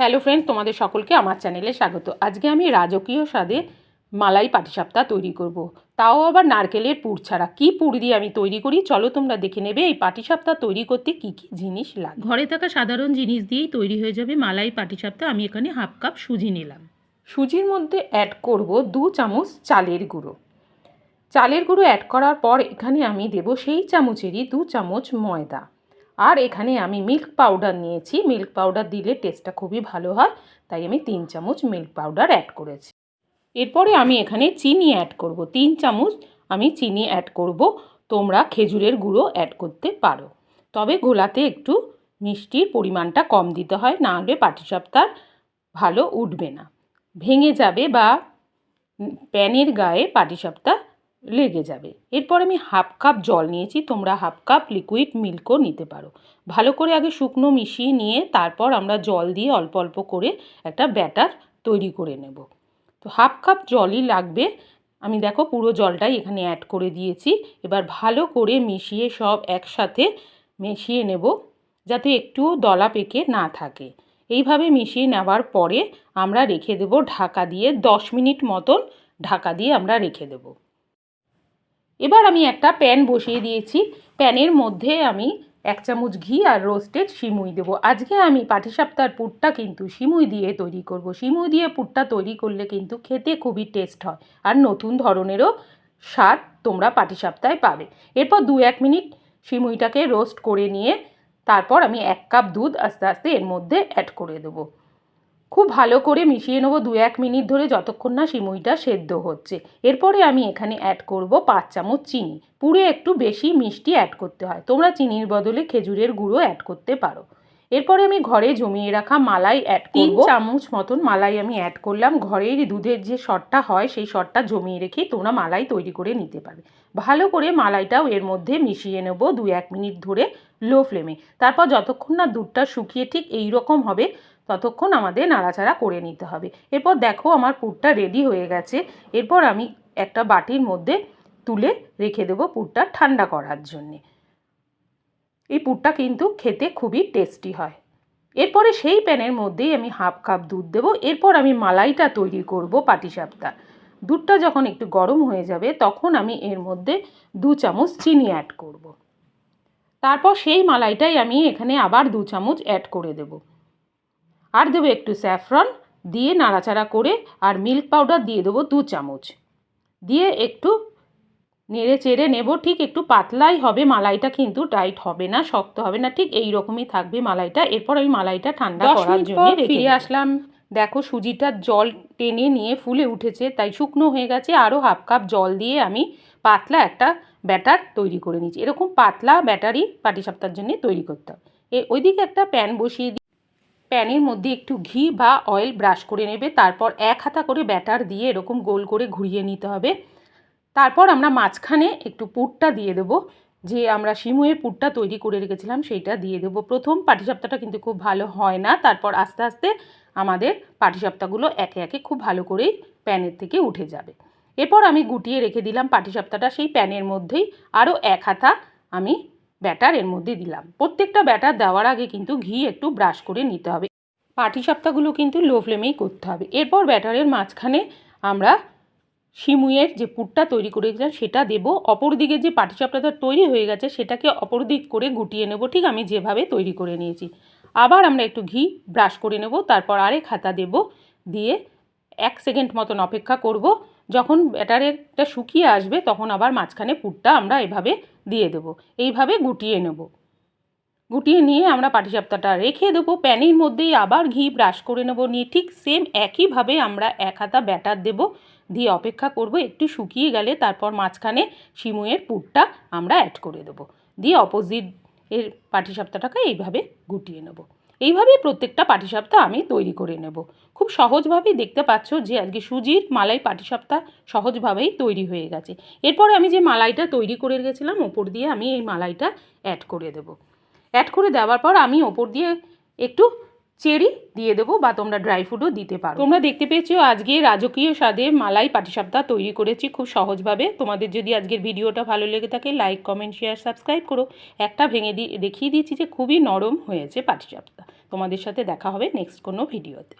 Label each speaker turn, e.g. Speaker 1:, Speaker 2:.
Speaker 1: Hello friends তোমাদের সকলকে আমার চ্যানেলে স্বাগত। আজকে আমি রাজকীয় স্বাদে মালাই পাটিসাপটা তৈরি করব। তাও আবার নারকেলের পুর ছাড়া। কী পুর দিয়ে আমি তৈরি করি? চলো তোমরা দেখে নেবে এই পাটিসাপটা তৈরি করতে কি কি জিনিস লাগে।
Speaker 2: ঘরে থাকা সাধারণ জিনিস দিয়েই তৈরি হয়ে যাবে মালাই পাটিসাপটা। আমি এখানে হাফ কাপ সুজি নিলাম।
Speaker 1: সুজির মধ্যে অ্যাড করব দু চামচ চালের গুঁড়ো। চালের গুঁড়ো অ্যাড করার পর এখানে আমি দেব সেই চামচেরই দু চামচ ময়দা। আর এখানে আমি মিল্ক পাউডার নিয়েছি। মিল্ক পাউডার দিলে টেস্টটা খুবই ভালো হয়, তাই আমি তিন চামচ মিল্ক পাউডার অ্যাড করেছি। এরপরে আমি এখানে চিনি অ্যাড করব। তিন চামচ আমি চিনি অ্যাড করব। তোমরা খেজুরের গুঁড়ো অ্যাড করতে পারো। তবে গোলাতে একটু মিষ্টির পরিমাণটা কম দিতে হয়, না হলে পাটিসাপটার ভালো উঠবে না। ভেঙে যাবে বা প্যানের গায়ে পাটিসাপটা লেগে যাবে। এরপর আমি হাফ কাপ জল নিয়েছি, তোমরা হাফ কাপ লিকুইড মিল্কও নিতে পারো। ভালো করে আগে শুকনো মিশিয়ে নিয়ে তারপর আমরা জল দিয়ে অল্প অল্প করে একটা ব্যাটার তৈরি করে নেব। তো হাফ কাপ জলই লাগবে। আমি দেখো পুরো জলটাই এখানে অ্যাড করে দিয়েছি। এবার ভালো করে মিশিয়ে সব একসাথে মিশিয়ে নেব, যাতে একটুও দলা পেকে না থাকে। এইভাবে মিশিয়ে নেওয়ার পরে আমরা রেখে দেব ঢাকা দিয়ে দশ মিনিট মতন ঢাকা দিয়ে আমরা রেখে দেবো। এবার আমি একটা প্যান বসিয়ে দিয়েছি। প্যানের মধ্যে আমি এক চামচ ঘি আর রোস্টেড সিমুই দেবো। আজকে আমি পাটিসাপ্তার পুরটা কিন্তু সিমুই দিয়ে তৈরি করব। সিমুই দিয়ে পুরটা তৈরি করলে কিন্তু খেতে খুবই টেস্ট হয় আর নতুন ধরনেরও স্বাদ তোমরা পাটিসাপ্তায় পাবে। এরপর দু এক মিনিট সিমুইটাকে রোস্ট করে নিয়ে তারপর আমি এক কাপ দুধ আস্তে আস্তে এর মধ্যে অ্যাড করে দেবো। খুব ভালো করে মিশিয়ে নেব দু এক মিনিট ধরে যতক্ষণ না সিমুইটা সেদ্ধ হচ্ছে। এরপরে আমি এখানে অ্যাড করব পাঁচ চামচ চিনি। পুরে একটু বেশি মিষ্টি অ্যাড করতে হয়। তোমরা চিনির বদলে খেজুরের গুঁড়ো অ্যাড করতে পারো। এরপরে আমি ঘরে জমিয়ে রাখা মালাই অ্যাড তিন চামচ মতন মালাই আমি অ্যাড করলাম। ঘরের দুধের যে শটটা হয় সেই শটটা জমিয়ে রেখে তোমরা মালাই তৈরি করে নিতে পারবে। ভালো করে মালাইটাও এর মধ্যে মিশিয়ে নেব দু এক মিনিট ধরে লো ফ্লেমে। তারপর যতক্ষণ না দুধটা শুকিয়ে ঠিক এই রকম হবে ততক্ষণ আমাদের নাড়াচাড়া করে নিতে হবে। এরপর দেখো আমার পুরটা রেডি হয়ে গেছে। এরপর আমি একটা বাটির মধ্যে তুলে রেখে দেবো পুরটা ঠান্ডা করার জন্যে। এই পুরটা কিন্তু খেতে খুবই টেস্টি হয়। এরপরে সেই প্যানের মধ্যেই আমি হাফ কাপ দুধ দেবো। এরপর আমি মালাইটা তৈরি করব পাটিসাপটা। দুধটা যখন একটু গরম হয়ে যাবে, তখন আমি এর মধ্যে দু চামচ চিনি অ্যাড করব। তারপর সেই মালাইটাই আমি এখানে আবার দু চামচ অ্যাড করে দেবো। আর দেবো একটু স্যাফরন দিয়ে নাড়াচাড়া করে আর মিল্ক পাউডার দিয়ে দেবো দু চামচ। দিয়ে একটু নেড়ে চেড়ে নেব ঠিক একটু পাতলাই হবে মালাইটা কিন্তু টাইট হবে না শক্ত হবে না ঠিক এই রকমই থাকবে মালাইটা। এরপর আমি মালাইটা ঠান্ডা করার জন্য ফিরে আসলাম। দেখো সুজিটা জল টেনে নিয়ে ফুলে উঠেছে তাই শুকনো হয়ে গেছে। আরও হাফ কাপ জল দিয়ে আমি পাতলা একটা ব্যাটার তৈরি করে নিচ্ছি এরকম পাতলা ব্যাটারি ব্যাটারই পাটিসাপটার জন্য তৈরি করতে হবে এ ওইদিকে একটা প্যান বসিয়ে প্যানের মধ্যে একটু ঘি বা অয়েল ব্রাশ করে নেবে, তারপর এক হাতা করে ব্যাটার দিয়ে এরকম গোল করে ঘুরিয়ে নিতে হবে। তারপর আমরা মাঝখানে একটু পুরটা দিয়ে দেবো, যে আমরা শিমুয়ের পুরটা তৈরি করে রেখেছিলাম সেইটা দিয়ে দেবো। প্রথম পাটিসাপ্তাটা কিন্তু খুব ভালো হয় না, তারপর আস্তে আস্তে আমাদের পাটিসাপ্তাগুলো একে একে খুব ভালো করেই প্যানের থেকে উঠে যাবে। এরপর আমি গুটিয়ে রেখে দিলাম পাটিসাপ্তাটা সেই প্যানের মধ্যেই আরও এক হাতা আমি ব্যাটার এর মধ্যে দিলাম। প্রত্যেকটা ব্যাটার দেওয়ার আগে কিন্তু ঘি একটু ব্রাশ করে নিতে হবে। পাটি সাপ্তাহগুলো কিন্তু লো ফ্লেমেই করতে হবে। এরপর ব্যাটারের মাঝখানে আমরা শিমুয়ের যে পুরটা তৈরি করেছিলাম, সেটা দেব। অপর দিকে যে পাটিসাপটাটা তৈরি হয়ে গেছে, সেটাকে অপর দিক করে গুটিয়ে নেব। ঠিক আমি যেভাবে তৈরি করে নিয়েছি। আবার আমরা একটু ঘি ব্রাশ করে নেব। তারপর আরেক হাতা দেব। দিয়ে এক সেকেন্ড মতন অপেক্ষা করব। যখন ব্যাটারেরটা শুকিয়ে আসবে তখন আবার মাঝখানে পুরটা আমরা এভাবে দিয়ে দেবো। এইভাবে গুটিয়ে নেব। গুটিয়ে নিয়ে আমরা পাটিসাপটাটা রেখে দেবো। প্যানের মধ্যেই আবার ঘি ব্রাশ করে নেব। নিয়ে ঠিক সেম একইভাবে আমরা এক হাতা ব্যাটার দেবো। দিয়ে অপেক্ষা করব একটু শুকিয়ে গেলে তারপর মাঝখানে শিমুয়ের পুরটা আমরা অ্যাড করে দেবো। দিয়ে অপোজিট এর পাটিসাপটাটাকে এইভাবে গুটিয়ে নেব। এইভাবেই প্রত্যেকটা পাটিসাপটা আমি তৈরি করে নেব। খুব সহজভাবেই দেখতে পাচ্ছ যে আজকে সুজির মালাই পাটিসাপটা সহজভাবেই তৈরি হয়ে গেছে। এরপরে আমি যে মালাইটা তৈরি করে গেছিলাম ওপর দিয়ে আমি এই মালাইটা অ্যাড করে দেব। অ্যাড করে দেওয়ার পর আমি ওপর দিয়ে একটু চেরি দিয়ে দেবো বা তোমরা ড্রাই ফ্রুটও দিতে পারো। তোমরা দেখতে পেয়েছ আজকে রাজকীয় স্বাদে মালাই পাটিসাপ্তা তৈরি করেছি খুব সহজভাবে। তোমাদের যদি আজকের ভিডিওটা ভালো লেগে থাকে লাইক কমেন্ট শেয়ার সাবস্ক্রাইব করো। একটা ভেঙে দিয়ে দেখিয়ে দিয়েছি যে খুবই নরম হয়েছে পাটিসাপ্তা তোমাদের সাথে দেখা হবে নেক্সট কোনো ভিডিওতে